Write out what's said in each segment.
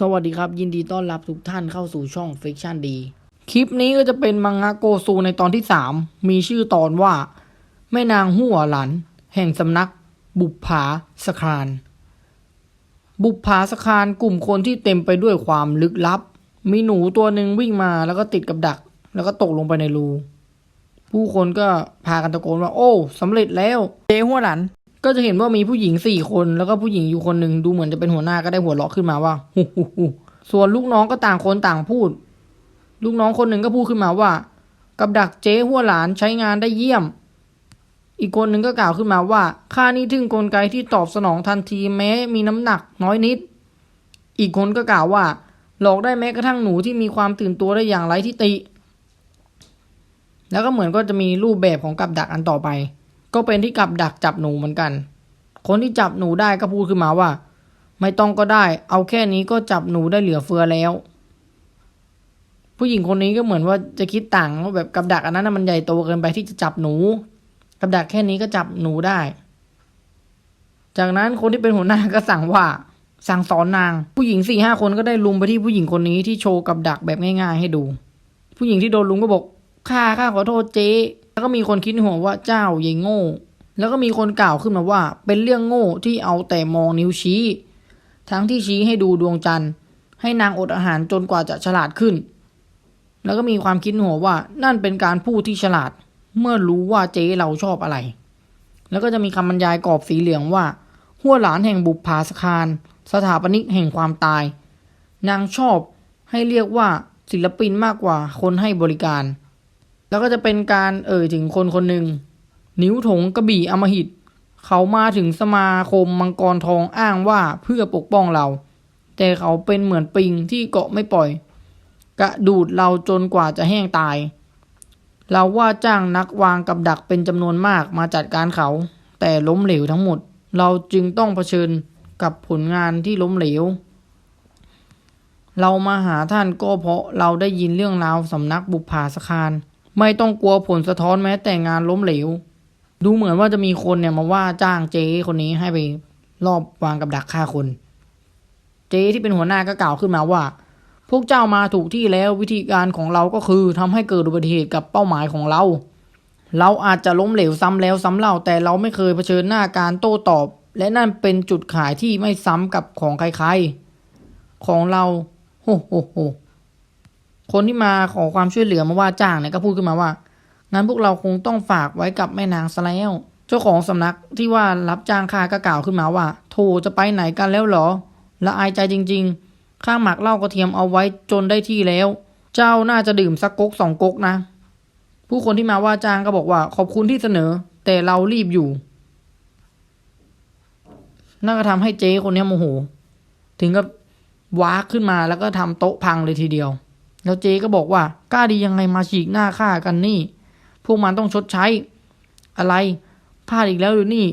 สวัสดีครับ ยินดีต้อนรับทุกท่านเข้าสู่ช่อง Fiction D คลิปนี้ก็จะเป็นมังงะโกซูในตอนที่ 3 มีชื่อตอนว่า แม่นางหัวหลัน แห่งสำนัก บุปผาสครานบุปผาสครานกลุ่มคนที่เต็มไปด้วยความลึกลับ มีหนูตัวหนึ่งวิ่งมาแล้วก็ติดกับดัก แล้วก็ตกลงไปในรู ผู้คนก็พากันตะโกนว่า โอ้สำเร็จแล้วเจ๊หัวหลัน ก็จะเห็นว่ามีผู้หญิงสี่คนแล้วก็ผู้หญิงอยู่คนหนึ่งดูเหมือนจะเป็นหัวหน้าก็ได้หัวเราะขึ้นมาว่าฮู้ฮู้ฮู้ส่วนลูกน้องก็ต่างคนต่างพูด ลูกน้องคนหนึ่งก็พูดขึ้นมาว่า กับดักเจ๊หัวหลานใช้งานได้เยี่ยม อีกคนหนึ่งก็กล่าวขึ้นมาว่าข้านี่ถึงกลไกที่ตอบสนองทันทีแม้มีน้ำหนักน้อยนิด อีกคนก็กล่าวว่า หลอกได้แม้กระทั่งหนูที่มีความตื่นตัวได้อย่างไร้ที่ติ แล้วก็เหมือนก็จะมีรูปแบบของกับดักอันต่อไป ก็เป็นที่กับดักจับหนูเหมือนกัน คนที่จับหนูได้ก็พูดขึ้นมาว่า ไม่ต้องก็ได้ เอาแค่นี้ก็จับหนูได้เหลือเฟือแล้ว ผู้หญิงคนนี้ก็เหมือนว่าจะคิดต่างว่าแบบกับดักอันนั้นมันใหญ่โตเกินไปที่จะจับหนู กับดักแค่นี้ก็จับหนูได้ จากนั้นคนที่เป็นหัวหน้าก็สั่งว่า สั่งสอนนาง ผู้หญิงสี่ห้าคนก็ได้ลุมไปที่ผู้หญิงคนนี้ที่โชว์กับดักแบบง่าย ๆ ให้ดู ผู้หญิงที่โดนลุมก็บอกข้าข้าขอโทษเจ๊ แล้วก็มีคนคิดหัวว่าเจ้าใหญ่โง่ แล้วก็มีคนกล่าวขึ้นมาว่า เป็นเรื่องโง่ที่เอาแต่มองนิ้วชี้ ทั้งที่ชี้ให้ดูดวงจันทร์ ให้นางอดอาหารจนกว่าจะฉลาดขึ้น แล้วก็มีความคิดหัวว่านั่นเป็นการพูดที่ฉลาด เมื่อรู้ว่าเจ๊เราชอบอะไร แล้วก็จะมีคำบรรยายกรอบสีเหลืองว่า หัวหลานแห่งบุปผาสคาร สถาปนิกแห่งความตาย นางชอบให้เรียกว่าศิลปินมากกว่าคนให้บริการ แล้วก็จะเป็นการเอ่ยถึงคนคนหนึ่งนิ้วถงกระบี่อมหิต เขามาถึงสมาคมมังกรทองอ้างว่าเพื่อปกป้องเรา แต่เขาเป็นเหมือนปิงที่เกาะไม่ปล่อย กระดูดเราจนกว่าจะแห้งตาย เราว่าจ้างนักวางกับดักเป็นจำนวนมากมาจัดการเขา แต่ล้มเหลวทั้งหมด เราจึงต้องเผชิญกับผลงานที่ล้มเหลว เรามาหาท่านก็เพราะเราได้ยินเรื่องราวสำนักบุปผาสคาร ไม่ต้องกลัวผลสะท้อนแม้แต่งานล้มเหลว ดูเหมือนว่าจะมีคนเนี่ยมาว่าจ้างเจ๊คนนี้ให้ไปรอบวางกับดักฆ่าคน เจ๊ที่เป็นหัวหน้าก็กล่าวขึ้นมาว่า พวกเจ้ามาถูกที่แล้ววิธีการของเราก็คือทำให้เกิดอุบัติเหตุกับเป้าหมายของเรา เราอาจจะล้มเหลวซ้ำแล้วซ้ำเล่าแต่เราไม่เคยเผชิญหน้าการโต้ตอบ และนั่นเป็นจุดขายที่ไม่ซ้ำกับของใครๆ ของเราโฮโฮโฮ คนที่มาขอความช่วยเหลือมาว่าจ้างเนี่ยก็พูดขึ้นมาว่า งั้นพวกเราคงต้องฝากไว้กับแม่นางซะแล้วเจ้าของสำนักที่ว่ารับจ้างข้าก็กล่าวขึ้นมาว่าโธ่จะไปไหนกันแล้วเหรอ ละอายใจจริง ๆ ข้าหมักเหล้ากระเทียมเอาไว้จนได้ที่แล้ว เจ้าน่าจะดื่มสักก๊กสองก๊กนะ ผู้คนที่มาว่าจ้างก็บอกว่า ขอบคุณที่เสนอ แต่เรารีบอยู่นั่นก็ทำให้เจ๊คนนี้โมโห ถึงกับว้าขึ้นมาแล้วก็ทำโต๊ะพังเลยทีเดียว แล้วเจก็บอกว่ากล้าดียังไงมาฉีกหน้าข้ากันนี่ พวกมันต้องชดใช้ อะไรพลาดอีกแล้วหรือนี่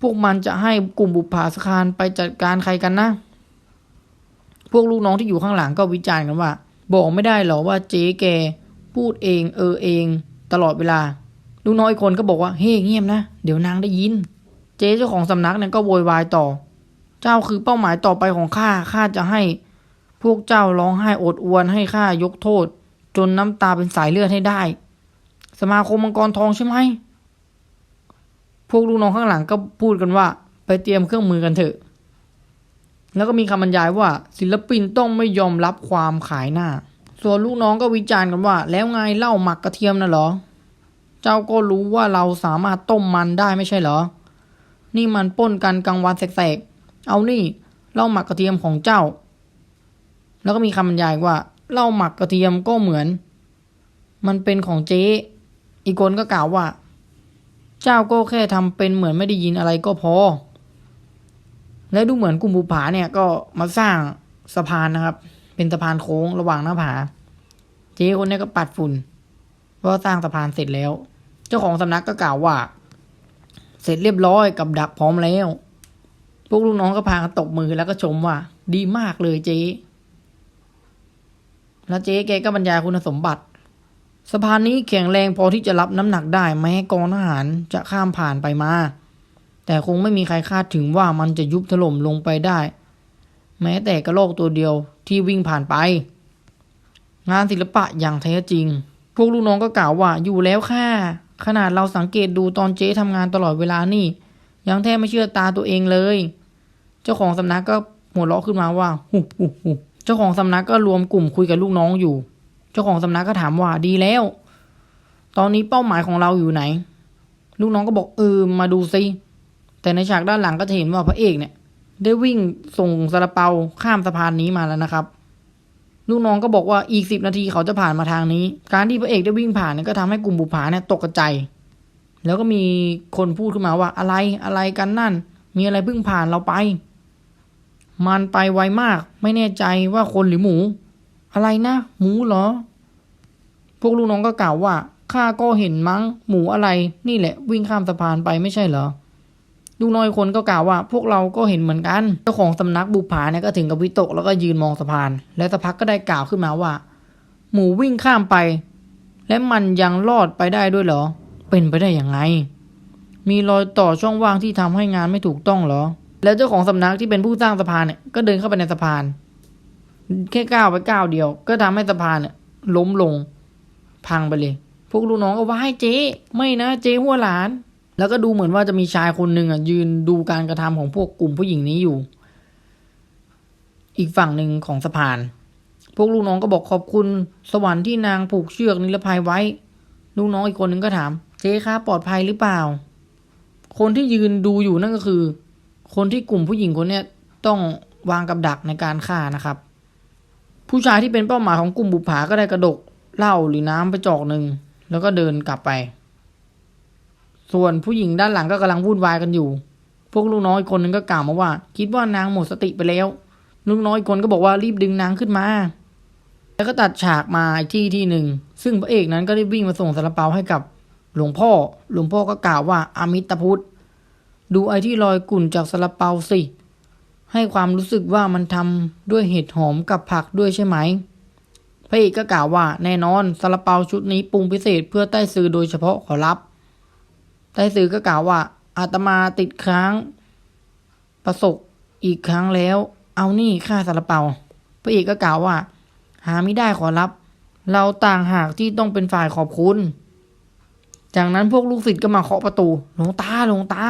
พวกมันจะให้กลุ่มบุปผาสคารไปจัดการใครกันนะ พวกลูกน้องที่อยู่ข้างหลังก็วิจารณ์กันว่า บอกไม่ได้หรอว่าเจ๊แก พูดเองเออเอง ตลอดเวลา ลูกน้อยคนก็บอกว่าเฮ้เงียบนะ เดี๋ยวนางได้ยิน เจ๊เจ้าของสำนักเนี่ยก็โวยวายต่อ เจ้าคือเป้าหมายต่อไปของข้าข้าจะให้ พวกเจ้าร้องไห้โอดอวนให้ข้ายกโทษ จนน้ำตาเป็นสายเลือดให้ได้ สมาคมมังกรทองใช่ไหม พวกลูกน้องข้างหลังก็พูดกันว่า ไปเตรียมเครื่องมือกันเถอะ แล้วก็มีคำบรรยายว่า ศิลปินต้องไม่ยอมรับความขายหน้า ส่วนลูกน้องก็วิจารณ์กันว่า แล้วไงเล้าหมักกระเทียมน่ะเหรอ เจ้าก็รู้ว่าเราสามารถต้มมันได้ไม่ใช่เหรอ นี่มันป้นกันกลางวันแสกๆ เอานี่เล้าหมักกระเทียมของเจ้า แล้วก็มีคำบรรยายว่าเหล้าหมักกระเทียมก็เหมือน มันเป็นของเจ๊อีกคนก็กล่าวว่า เจ้าก็แค่ทำเป็นเหมือนไม่ได้ยินอะไรก็พอ และดูเหมือนกลุ่มบุผาเนี่ยก็มาสร้างสะพานนะครับ เป็นสะพานโค้งระหว่างหน้าผา เจ๊คนนี้ก็ปัดฝุ่นว่าสร้างสะพานเสร็จแล้ว เจ้าของสำนักก็กล่าวว่า เสร็จเรียบร้อยกับดักพร้อมแล้ว พวกลูกน้องก็พากันตบมือแล้วก็ชมว่า ดีมากเลยเจ๊ แล้วเจ๊แกก็บรรยายคุณสมบัติ สะพานนี้แข็งแรงพอที่จะรับน้ำหนักได้แม้กองทหารจะข้ามผ่านไปมา แต่คงไม่มีใครคาดถึงว่ามันจะยุบถล่มลงไปได้ แม้แต่กระโลกตัวเดียวที่วิ่งผ่านไป งานศิลปะอย่างแท้จริง พวกลูกน้องก็กล่าวว่าอยู่แล้วค่ะ ขนาดเราสังเกตดูตอนเจ๊ทำงานตลอดเวลานี่ ยังแทบไม่เชื่อตาตัวเองเลย เจ้าของสำนักก็หัวเราะขึ้นมาว่าหุหุหุ เจ้าของสำนักก็รวมกลุ่มคุยกับลูกน้องอยู่ เจ้าของสำนักก็ถามว่าดีแล้ว ตอนนี้เป้าหมายของเราอยู่ไหน ลูกน้องก็บอกเออมาดูซิแต่ในฉากด้านหลังก็จะเห็นว่าพระเอกเนี่ย ได้วิ่งส่งซาลาเปาข้ามสะพานนี้มาแล้วนะครับ ลูกน้องก็บอกว่าอีกสิบนาทีเขาจะผ่านมาทางนี้ การที่พระเอกได้วิ่งผ่านเนี่ยก็ทำให้กลุ่มบุปผาเนี่ยตกใจ แล้วก็มีคนพูดขึ้นมาว่าอะไรอะไรกันนั่น มีอะไรเพิ่งผ่านเราไป มันไปไวมาก ไม่แน่ใจว่าคนหรือหมู อะไรนะ หมูเหรอ พวกลูกน้องก็กล่าวว่าข้าก็เห็นมั้งหมูอะไร นี่แหละ วิ่งข้ามสะพานไปไม่ใช่เหรอลูกน้อยคนก็กล่าวว่า พวกเราก็เห็นเหมือนกัน เจ้าของสำนักบุปผาเนี่ยก็ถึงกับวิตกแล้วก็ยืนมองสะพาน และสักพักก็ได้กล่าวขึ้นมาว่า หมูวิ่งข้ามไป และมันยังรอดไปได้ด้วยเหรอ เป็นไปได้อยังไง มีรอยต่อช่องว่างที่ทำให้งานไม่ถูกต้องเหรอ แล้วเจ้าของสำนักที่เป็นผู้สร้างสะพานเนี่ยก็เดินเข้าไปในสะพาน แค่ก้าวไปก้าวเดียว ก็ทำให้สะพานเนี่ยล้มลง พังไปเลย พวกลูกน้องก็ว่าให้เจ๊ไม่นะเจ๊หัวหลาน แล้วก็ดูเหมือนว่าจะมีชายคนหนึ่งอะยืนดูการกระทำของพวกกลุ่มผู้หญิงนี้อยู่ อีกฝั่งหนึ่งของสะพาน พวกลูกน้องก็บอกขอบคุณสวรรค์ที่นางผูกเชือกนิรภัยไว้ ลูกน้องอีกคนหนึ่งก็ถาม เจ๊คะปลอดภัยหรือเปล่า คนที่ยืนดูอยู่นั่นก็คือ คนที่กลุ่มผู้หญิงคนเนี้ยต้องวางกับดักในการฆ่านะครับ ผู้ชายที่เป็นเป้าหมายของกลุ่มบุปผาก็ได้กระดกเหล้าหรือน้ำไปจอกหนึ่งแล้วก็เดินกลับไป ส่วนผู้หญิงด้านหลังก็กำลังวุ่นวายกันอยู่ พวกลูกน้อยคนนึงก็กล่าวมาว่า คิดว่านางหมดสติไปแล้วลูกน้อยคนก็บอกว่ารีบดึงนางขึ้นมา แล้วก็ตัดฉากมาอีกที่ที่หนึ่ง ซึ่งพระเอกนั้นก็ได้วิ่งมาส่งสารเปาให้กับหลวงพ่อ หลวงพ่อก็กล่าวว่า อมิตพุทธ ดูไอ้ที่ลอยกุ่นจากสารเปาสิ ให้ความรู้สึกว่ามันทำด้วยเห็ดหอมกับผักด้วยใช่ไหมพระเอกก็กล่าวว่าแน่นอนซาลาเปาชุดนี้ปรุงพิเศษเพื่อใต้ซื้อโดยเฉพาะขอรับใต้ซื้อก็กล่าวว่าอาตมาติดค้าง ประสบอีกครั้งแล้ว เอานี่ค่าซาลาเปา พระเอกก็กล่าวว่า หาไม่ได้ขอรับ เราต่างหากที่ต้องเป็นฝ่ายขอบคุณ จากนั้นพวกลูกศิษย์ก็มาเคาะประตูหลวงตาหลวงตา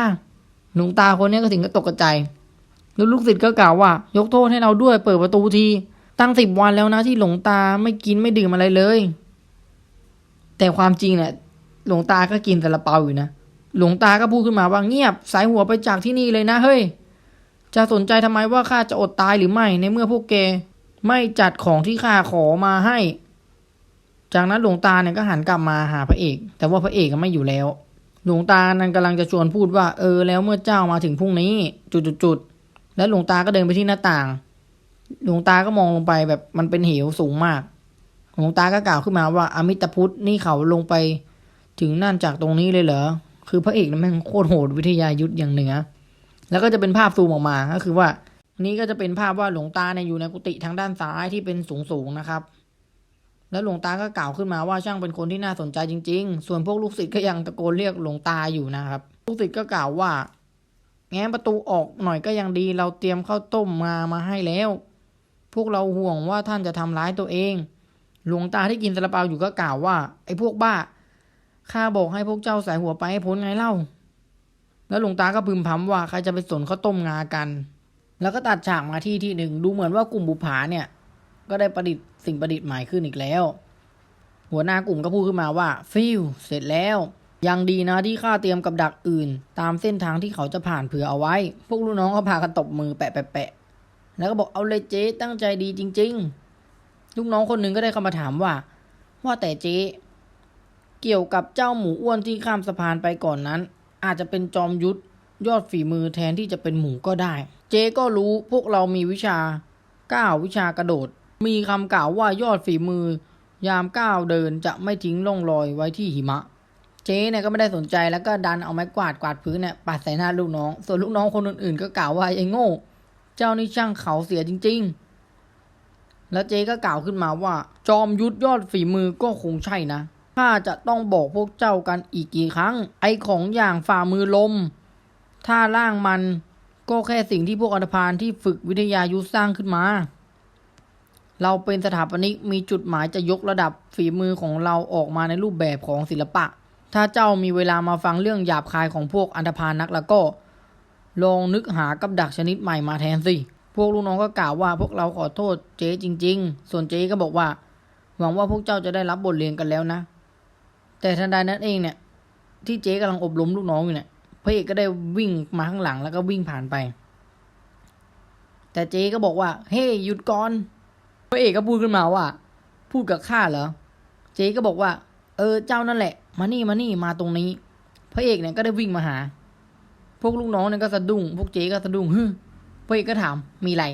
หลวงตาคนนี้ก็ถึงก็ตกใจแล้วลูกศิษย์ก็กล่าวว่า ยกโทษให้เราด้วยเปิดประตูที ตั้งสิบวันแล้วนะที่หลวงตาไม่กินไม่ดื่มอะไรเลย แต่ความจริงเนี่ยหลวงตาก็กินแต่ละเปาอยู่นะหลวงตาก็พูดขึ้นมาว่าเงียบ สายหัวไปจากที่นี่เลยนะเฮ้ยจะสนใจทำไมว่าข้าจะอดตายหรือไม่ในเมื่อพวกแกไม่จัดของที่ข้าขอมาให้ จากนั้นหลวงตาเนี่ยก็หันกลับมาหาพระเอก แต่ว่าพระเอกก็ไม่อยู่แล้ว หลวงตานั้นกำลังจะชวนพูดว่า เออ แล้วเมื่อเจ้ามาถึงพรุ่งนี้ จุดๆๆแล้วหลวงตาก็เดินไปที่หน้าต่าง หลวงตาก็มองลงไปแบบมันเป็นเหวสูงมาก หลวงตาก็กล่าวขึ้นมาว่า อมิตพุทธนี่เขาลงไป ถึงนั่นจากตรงนี้เลยเหรอคือพระเอกนั้นแม่งโคตรโหดวิทยายุทธอย่างเหนือ แล้วก็จะเป็นภาพซูมออกมาก็คือว่า นี่ก็จะเป็นภาพว่าหลวงตาเนี่ยอยู่ในกุฏิทางด้านซ้ายที่เป็นสูงๆนะครับ แล้วหลวงตาก็กล่าวขึ้นมาว่าช่างเป็นคนที่น่าสนใจจริง ๆ ส่วนพวกลูกศิษย์ก็ยังตะโกนเรียกหลวงตาอยู่นะครับ ลูกศิษย์ก็กล่าวว่า แง้มประตูออกหน่อยก็ยังดี เราเตรียมข้าวต้มมามาให้แล้ว พวกเราห่วงว่าท่านจะทำร้ายตัวเอง หลวงตาที่กินซาลาเปาอยู่ก็กล่าวว่า ไอ้พวกบ้าข้าบอกให้พวกเจ้าใส่หัวไปให้พ้นไงเล่า แล้วหลวงตาก็พึมพำว่าใครจะไปสนข้าวต้มงากัน แล้วก็ตัดฉากมาที่ที่หนึ่งดูเหมือนว่ากลุ่มบุปผาเนี่ย ก็ได้ประดิษฐ์ สิ่งประดิษฐ์ใหม่ขึ้นอีกแล้ว หัวหน้ากลุ่มก็พูดขึ้นมาว่า ฟิวเสร็จแล้ว ยังดีนะที่ข้าเตรียมกับดักอื่น ตามเส้นทางที่เขาจะผ่านเผื่อเอาไว้ พวกลูกน้องก็พากันตบมือแปะแปะแปะแล้วก็บอกเอาเลยเจ๊ตั้งใจดีจริง ๆ ลูกน้องคนหนึ่งก็ได้เข้ามาถามว่า ว่าแต่เจ๊เกี่ยวกับเจ้าหมูอ้วนที่ข้ามสะพานไปก่อนนั้น อาจจะเป็นจอมยุทธยอดฝีมือแทนที่จะเป็นหมูก็ได้ เจ๊ก็รู้พวกเรามีวิชาก้าววิชากระโดด มีคำกล่าวว่ายอดฝีมือยามก้าวเดินจะไม่ทิ้งร่องรอยไว้ที่หิมะ เจ๊เนี่ยก็ไม่ได้สนใจแล้วก็ดันเอาไม้กวาดกวาดพื้นเนี่ยปาดใส่หน้าลูกน้อง ส่วนลูกน้องคนอื่นๆ ก็กล่าวว่าไอ้โง่ เจ้านี่ช่างเขาเสียจริง ๆ แล้วเจ๊ก็กล่าวขึ้นมาว่า จอมยุทธยอดฝีมือก็คงใช่นะข้าจะต้องบอกพวกเจ้ากันอีกกี่ครั้ง ไอของอย่างฝ่ามือลม ถ้าล่างมันก็แค่สิ่งที่พวกอันธพาลที่ฝึกวิทยายุทธสร้างขึ้นมา เราเป็นสถาปนิกมีจุดหมายจะยกระดับฝีมือของเราออกมาในรูปแบบของศิลปะ ถ้าเจ้ามีเวลามาฟังเรื่องหยาบคายของพวกอันธพาลนักแล้วก็ ลองนึกหากับดักชนิดใหม่มาแทนสิ พวกลูกน้องก็กล่าวว่าพวกเราขอโทษเจ๊จริง ๆ ส่วนเจ๊ก็บอกว่า หวังว่าพวกเจ้าจะได้รับบทเรียนกันแล้วนะ แต่ทันใดนั้นเองเนี่ย ที่เจ๊กำลังอบรมลูกน้องอยู่เนี่ยพระเอกก็ได้วิ่งมาข้างหลังแล้วก็วิ่งผ่านไป แต่เจ๊ก็บอกว่า เฮ้ยหยุดก่อน พระเอกก็พูดขึ้นมาว่า พูดกับข้าเหรอ เจ๊ก็บอกว่า เออเจ้านั่นแหละ มานี่มานี่มาตรงนี้ พระเอกเนี่ยก็ได้วิ่งมาหา พวกลูกน้องเนี่ยก็สะดุ้ง พวกเจ๊ก็สะดุ้งฮึพระเอกก็ถามมีอะไร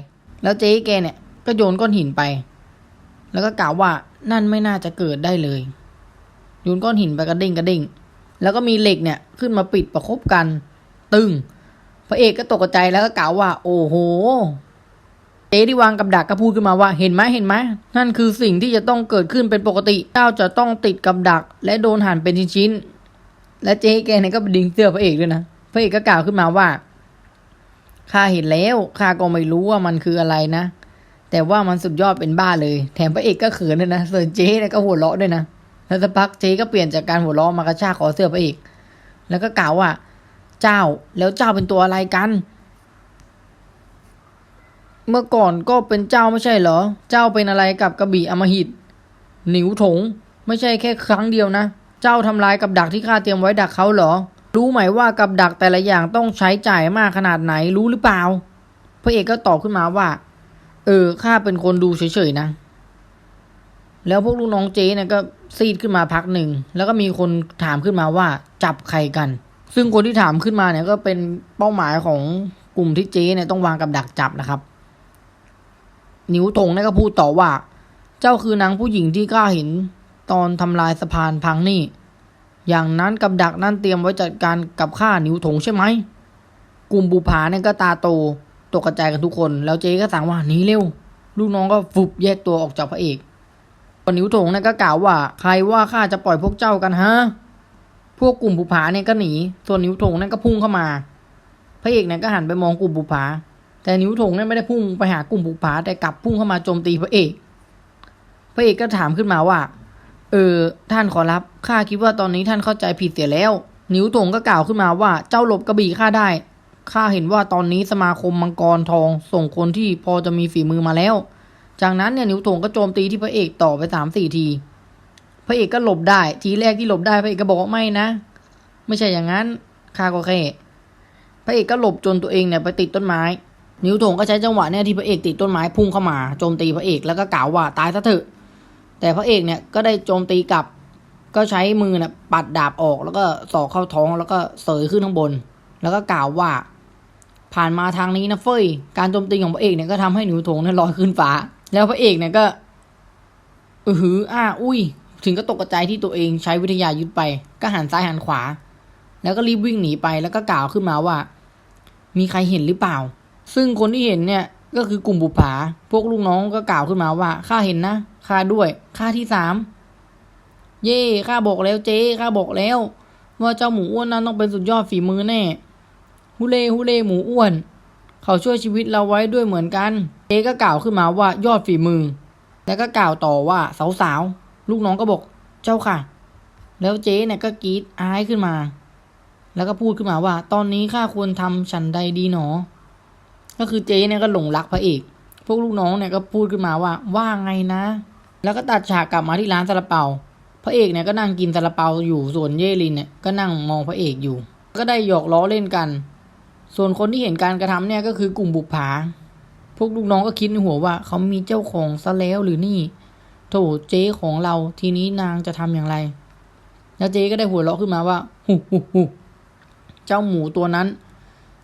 แล้วเจ๊แกเนี่ยก็โยนก้อนหินไป แล้วก็กล่าวว่านั่นไม่น่าจะเกิดได้เลย โยนก้อนหินไปกระเด้งกระเด้งแล้วก็มีเหล็กเนี่ยขึ้นมาปิดประคบกัน ตึง พระเอกก็ตกใจแล้วก็กล่าวว่า โอ้โห เจ๊ที่วางกับดักก็พูดขึ้นมาว่าเห็นไหมเห็นไหมนั่นคือสิ่งที่จะต้องเกิดขึ้นเป็นปกติเจ้าจะต้องติดกับดัก และโดนหั่นเป็นชิ้นๆและเจ๊แกเนี่ยก็ดึงเสื้อพระเอกด้วยนะพระเอกก็กล่าวขึ้นมาว่าข้าเห็นแล้วข้าก็ไม่รู้ว่ามันคืออะไรนะ แต่ว่ามันสุดยอดเป็นบ้าเลย แถมพระเอกก็เขินด้วยนะส่วนเจ๊เนี่ยก็หัวเราะด้วยนะแล้วสักพักเจ๊ก็เปลี่ยนจากการหัวเราะมากระชากคอเสื้อพระเอกแล้วก็กล่าวว่า เจ้าแล้วเจ้าเป็นตัวอะไรกัน เมื่อก่อนก็เป็นเจ้าไม่ใช่เหรอ เจ้าเป็นอะไรกับกระบี่อมหิต หนิวถง ไม่ใช่แค่ครั้งเดียวนะ เจ้าทำลายกับดักที่ข้าเตรียมไว้ดักเขาเหรอ รู้ไหมว่ากับดักแต่ละอย่างต้องใช้จ่ายมากขนาดไหนรู้หรือเปล่า พระเอกก็ตอบขึ้นมาว่า เออข้าเป็นคนดูเฉยๆนะ แล้วพวกลูกน้องเจ๊เนี่ยก็ซีดขึ้นมาพักหนึ่ง แล้วก็มีคนถามขึ้นมาว่าจับใครกัน ซึ่งคนที่ถามขึ้นมาเนี่ยก็เป็นเป้าหมายของกลุ่มที่เจ๊เนี่ยต้องวางกับดักจับนะครับ นิ้วตงนี่ยก็พูดต่อว่า เจ้าคือนางผู้หญิงที่ข้าเห็นตอนทำลายสะพานพังนี่ อย่างนั้นกับดักนั่นเตรียมไว้จัดการกับข้านิ้วถงใช่ไหม กลุ่มบุผาเนี่ยก็ตาโตตกกระจายกันทุกคน แล้วเจ๊ก็สั่งว่าหนีเร็ว ลูกน้องก็ฟุบแยกตัวออกจากพระเอกคนนิ้วถงนี่ยก็กล่าวว่า ใครว่าข้าจะปล่อยพวกเจ้ากันฮะ พวกกลุ่มบุผาเนี่ยก็หนี ส่วนนิ้วถงนี่ยก็พุ่งเข้ามา พระเอกเนี่ยก็หันไปมองกลุ่มบุผา แต่นิ้วถงเนี่ยไม่ได้พุ่งไปหากลุ่มบุผาแต่กลับพุ่งเข้ามาโจมตีพระเอก พระเอกก็ถามขึ้นมาว่า เออ ท่านขอรับ ข้าคิดว่าตอนนี้ท่านเข้าใจผิดเสียแล้ว นิ้วถงก็กล่าวขึ้นมาว่า เจ้าหลบกระบี่ข้าได้ ข้าเห็นว่าตอนนี้สมาคมมังกรทองส่งคนที่พอจะมีฝีมือมาแล้ว จากนั้นเนี่ยนิ้วถงก็โจมตีที่พระเอกต่อไปสามสี่ที พระเอกก็หลบได้ ทีแรกที่หลบได้พระเอกก็บอกว่าไม่นะ ไม่ใช่อย่างนั้น ข้าก็แค่พระเอกก็หลบจนตัวเองเนี่ยไปติดต้นไม้ นิ้วถงก็ใช้จังหวะเนี่ยที่พระเอกติดต้นไม้พุ่งเข้ามาโจมตีพระเอกแล้วก็กล่าวว่าตายซะเถอะ แต่พระเอกเนี่ยก็ได้โจมตีกลับ ก็ใช้มือเนี่ยปัดดาบออกแล้วก็สอกเข้าท้องแล้วก็เสยขึ้นข้างบน แล้วก็กล่าวว่า ผ่านมาทางนี้นะเฟยการโจมตีของพระเอกเนี่ยก็ทำให้หนูถงเนี่ยลอยขึ้นฟ้า แล้วพระเอกเนี่ยก็อือหืออ้าอุ้ย ถึงก็ตกใจที่ตัวเองใช้วิทยายุทธไป ก็หันซ้ายหันขวา แล้วก็รีบวิ่งหนีไปแล้วก็กล่าวขึ้นมาว่า มีใครเห็นหรือเปล่า ซึ่งคนที่เห็นเนี่ยก็คือกลุ่มบุปผา พวกลูกน้องก็กล่าวขึ้นมาว่าข้าเห็นนะข้าด้วยข้าที่สามเย่ข้าบอกแล้วเจ๊ข้าบอกแล้ว ว่าเจ้าหมูอ้วนนั้นต้องเป็นสุดยอดฝีมือแน่ฮุเล่ฮุเล่หมูอ้วน เขาช่วยชีวิตเราไว้ด้วยเหมือนกัน เจ๊ก็กล่าวขึ้นมาว่ายอดฝีมือ แล้วก็กล่าวต่อว่าสาวๆลูกน้องก็บอกเจ้าค่ะ แล้วเจ๊เนี่ยก็กรีดอายขึ้นมา แล้วก็พูดขึ้นมาว่า ตอนนี้ข้าควรทำฉันใดดีหนอ ก็คือเจ๊เนี่ยก็หลงรักพระเอก พวกลูกน้องเนี่ยก็พูดขึ้นมาว่าว่าไงนะ แล้วก็ตัดฉากกลับมาที่ร้านซาลาเปา พระเอกเนี่ยก็นั่งกินซาลาเปาอยู่ ส่วนเยลินเนี่ยก็นั่งมองพระเอกอยู่ ก็ได้หยอกล้อเล่นกัน ส่วนคนที่เห็นการกระทำเนี่ยก็คือกลุ่มบุปผา พวกลูกน้องก็คิดในหัวว่าเขามีเจ้าของซะแล้วหรือนี่ โถเจ๊ของเราทีนี้นางจะทำอย่างไร แล้วเจ๊ก็ได้หัวเราะขึ้นมาว่า หุหุหุเจ้าหมูตัวนั้น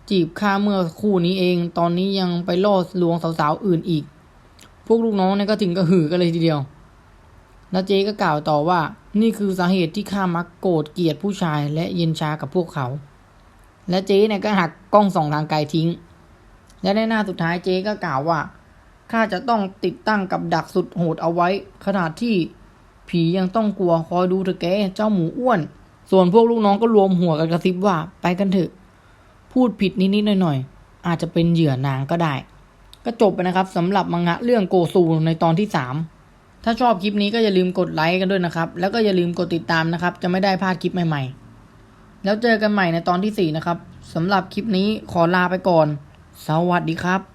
จีบข้าเมื่อคู่นี้เอง ตอนนี้ยังไปล่อลวงสาวๆอื่นอีก พวกลูกน้องเนี่ยก็ถึงกระหือกันเลยทีเดียวแล้วเจ๊ก็กล่าวต่อว่า นี่คือสาเหตุที่ข้ามักโกรธเกลียดผู้ชายและเย็นชากับพวกเขา และเจ๊เนี่ยก็หักกล้องส่องทางไกลทิ้ง และในหน้าสุดท้ายเจ๊ก็กล่าวว่าข้าจะต้องติดตั้งกับดักสุดโหดเอาไว้ ขนาดที่ผียังต้องกลัวคอยดูเถอะแกเจ้าหมูอ้วน ส่วนพวกลูกน้องก็รวมหัวกันกระซิบว่า ไปกันเถอะ พูดผิดนิดๆหน่อยๆ อาจจะเป็นเหยื่อนางก็ได้ ก็จบไปนะครับสำหรับมังงะเรื่องโกซูในตอนที่ 3 ถ้าชอบคลิปนี้ก็อย่าลืมกดไลค์กันด้วยนะครับ แล้วก็อย่าลืมกดติดตามนะครับ จะไม่ได้พลาดคลิปใหม่ๆ แล้วเจอกันใหม่ในตอนที่ 4 นะครับสำหรับคลิปนี้ขอลาไปก่อน สวัสดีครับ